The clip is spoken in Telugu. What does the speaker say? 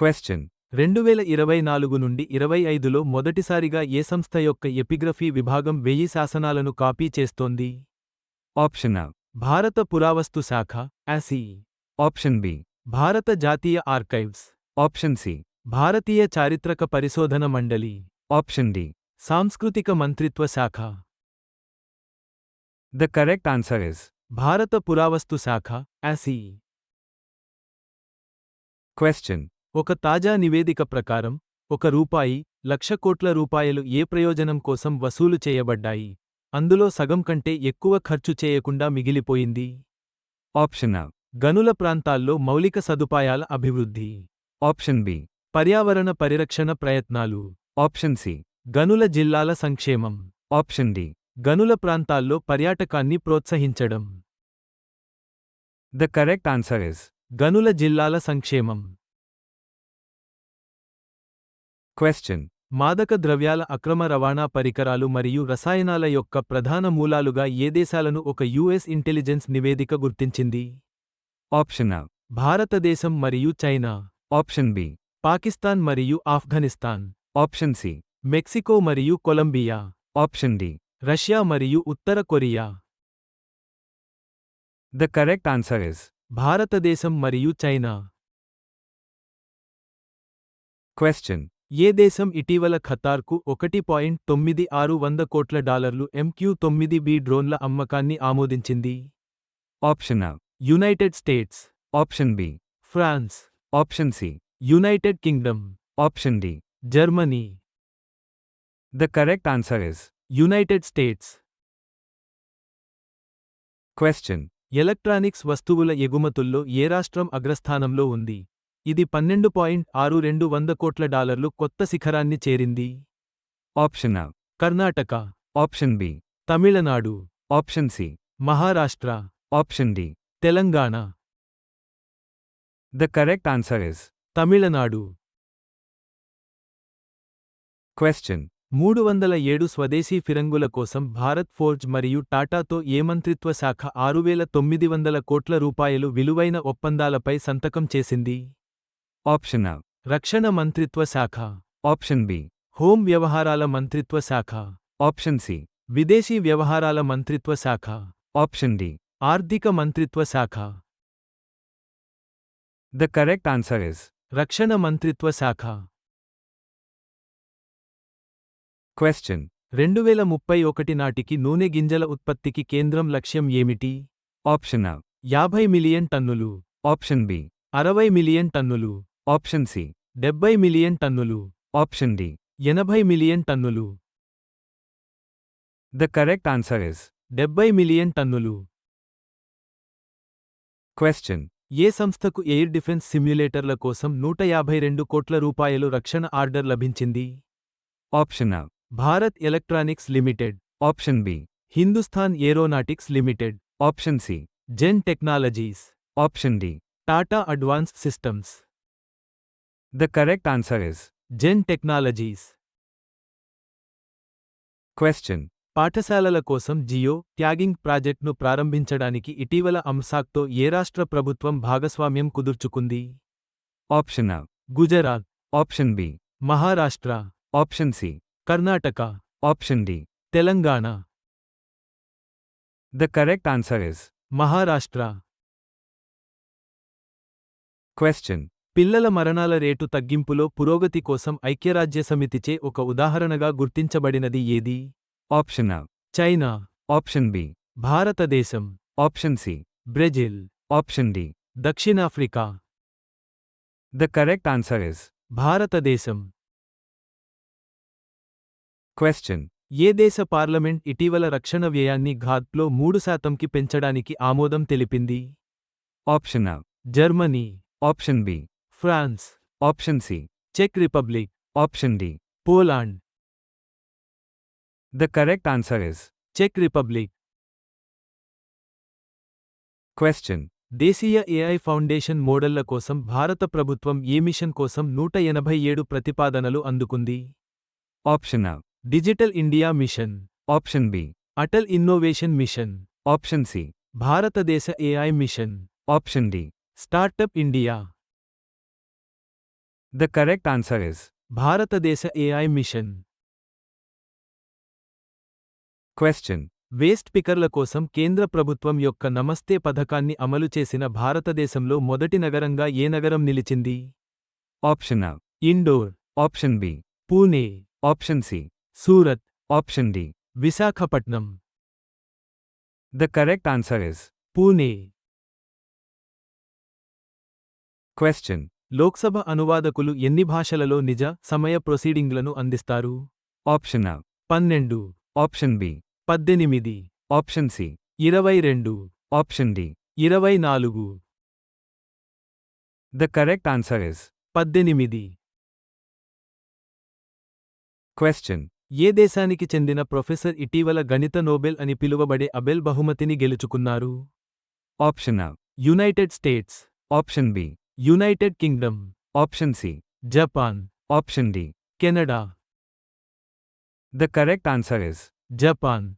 Question. రెండు వేల ఇరవై నాలుగు నుండి ఇరవై ఐదులో మొదటిసారిగా ఏ సంస్థ యొక్క ఎపిగ్రఫీ విభాగం వెయ్యి శాసనాలను కాపీ చేస్తోంది Option A. భారత పురావస్తు శాఖ యాసి Option B. భారత జాతీయ ఆర్కైవ్స్ Option C. భారతీయ చారిత్రక పరిశోధన మండలి Option D. సాంస్కృతిక మంత్రిత్వ శాఖ The correct answer is భారత పురావస్తు శాఖ యాసి Question. ఒక తాజా నివేదిక ప్రకారం ఒక రూపాయి లక్ష కోట్ల రూపాయలు ఏ ప్రయోజనం కోసం వసూలు చేయబడ్డాయి అందులో సగం కంటే ఎక్కువ ఖర్చు చేయకుండా మిగిలిపోయింది Option A. గనుల ప్రాంతాల్లో మౌలిక సదుపాయాల అభివృద్ధి Option B. పర్యావరణ పరిరక్షణ ప్రయత్నాలు Option C. గనుల జిల్లాల సంక్షేమం Option D. గనుల ప్రాంతాల్లో పర్యాటకాన్ని ప్రోత్సహించడం The correct answer is గనుల జిల్లాల సంక్షేమం Question. మాదక ద్రవ్యాల అక్రమ రవాణా పరికరాలు మరియు రసాయనాల యొక్క ప్రధాన మూలాలుగా ఏ దేశాలను ఒక యుఎస్ ఇంటెలిజెన్స్ నివేదిక గుర్తించింది Option A. భారతదేశం మరియు చైనా Option B. పాకిస్తాన్ మరియు ఆఫ్ఘనిస్తాన్ Option C. మెక్సికో మరియు కొలంబియా Option D. రష్యా మరియు ఉత్తర Korea The correct answer is భారతదేశం మరియు చైనా Question. ఏ దేశం ఇటీవల ఖతార్కు ఒకటి పాయింట్ తొమ్మిది ఆరు వంద కోట్ల డాలర్లు ఎంక్యూ తొమ్మిది బి డ్రోన్ల అమ్మకాన్ని ఆమోదించింది Option A. United States Option B. France Option C. United Kingdom Option D. Germany The correct answer is United States Question. Electronics వస్తువుల ఎగుమతుల్లో ఏ రాష్ట్రం అగ్రస్థానంలో ఉంది ఇది పన్నెండు పాయింట్ ఆరు రెండు వంద కోట్ల డాలర్లు కొత్త శిఖరాన్ని చేరింది Option A. Karnataka Option B. Tamil Nadu Option C. Maharashtra Option D. Telangana The correct answer is Tamil Nadu Question. మూడు వందల ఏడు స్వదేశీ ఫిరంగుల కోసం భారత్ ఫోర్జ్ మరియు టాటాతో ఏ మంత్రిత్వ శాఖ ఆరు వేల తొమ్మిది వందల కోట్ల రూపాయలు విలువైన ఒప్పందాలపై సంతకం చేసింది Option A. రక్షణ మంత్రిత్వ శాఖ Option B. హోం వ్యవహారాల మంత్రిత్వ శాఖ Option C. విదేశీ వ్యవహారాల మంత్రిత్వ శాఖ Option D. ఆర్థిక మంత్రిత్వ శాఖ The correct answer is రక్షణ మంత్రిత్వ శాఖ Question. రెండు వేల ముప్పై ఒకటి నాటికి నూనె గింజల ఉత్పత్తికి కేంద్రం లక్ష్యం ఏమిటి Option A. యాభై మిలియన్ టన్నులు Option B. అరవై మిలియన్ టన్నులు Option C. డెబ్బై మిలియన్ టన్నులు Option D. ఎనభై మిలియన్ టన్నులు The correct answer is డెబ్బై మిలియన్ టన్నులు Question. ఏ సంస్థకు ఎయిర్ డిఫెన్స్ సిమ్యులేటర్ల కోసం నూట యాభై రెండు కోట్ల రూపాయలు రక్షణ ఆర్డర్ లభించింది Option A. Bharat electronics limited Option B. Hindustan aeronautics limited Option C. Zen technologies Option D. Tata advanced systems The correct answer is Zen technologies Question. పాఠశాలల కోసం జియో ట్యాగింగ్ ప్రాజెక్ట్ను ప్రారంభించడానికి ఇటీవల అంసాక్తో ఏ రాష్ట్ర ప్రభుత్వం భాగస్వామ్యం కుదుర్చుకుంది A. Gujarat Option B. Maharashtra Option C. Karnataka Option D. Telangana The correct answer is Maharashtra Question. పిల్లల మరణాల రేటు తగ్గింపులో పురోగతి కోసం ఐక్యరాజ్యసమితిచే ఒక ఉదాహరణగా గుర్తించబడినది ఏది A. China Option B. భారతదేశం Option C. Brazil Option D. దక్షిణాఫ్రికా The correct answer is భారతదేశం Question. ఏ దేశ పార్లమెంట్ ఇటీవల రక్షణ వ్యయాన్ని ఘాత్లో మూడు శాతంకి పెంచడానికి ఆమోదం తెలిపింది A. Germany Option B. France. Option C. Check Republic. Option D. Poland. The correct answer is check Republic. Question. దేశీయ ఏఐ ఫౌండేషన్ మోడళ్ళ కోసం భారత ప్రభుత్వం ఏ మిషన్ కోసం నూట ఎనభై ఏడు ప్రతిపాదనలు అందుకుంది? Option A. Digital India mission. Option B Atal innovation mission. Option C భారతదేశ AI mission. Option D startup India. The correct answer is భారతదేశ ఏఐ మిషన్ question. వేస్ట్ పికర్ల కోసం కేంద్ర ప్రభుత్వం యొక్క నమస్తే పథకాన్ని అమలు చేసిన భారతదేశంలో మొదటి నగరంగా ఏ నగరం నిలిచింది A. Indore Option B. Pune Option C. Surat Option D. Visakhapatnam The correct answer is Pune question. Lok Sabha అనువాదకులు ఎన్ని భాషలలో నిజ సమయ ప్రొసీడింగ్లను అందిస్తారు Option A. పన్నెండు Option B. పద్దెనిమిది Option C. ఇరవై రెండు Option D. ఇరవై నాలుగు The correct answer is పద్దెనిమిది question. ఏ దేశానికి చెందిన ప్రొఫెసర్ ఇటీవల గణిత నోబెల్ అని పిలువబడే అబెల్ బహుమతిని గెలుచుకున్నారు Option A. United States Option B. United Kingdom. Option C. Japan. Option D. Canada. The correct answer is Japan.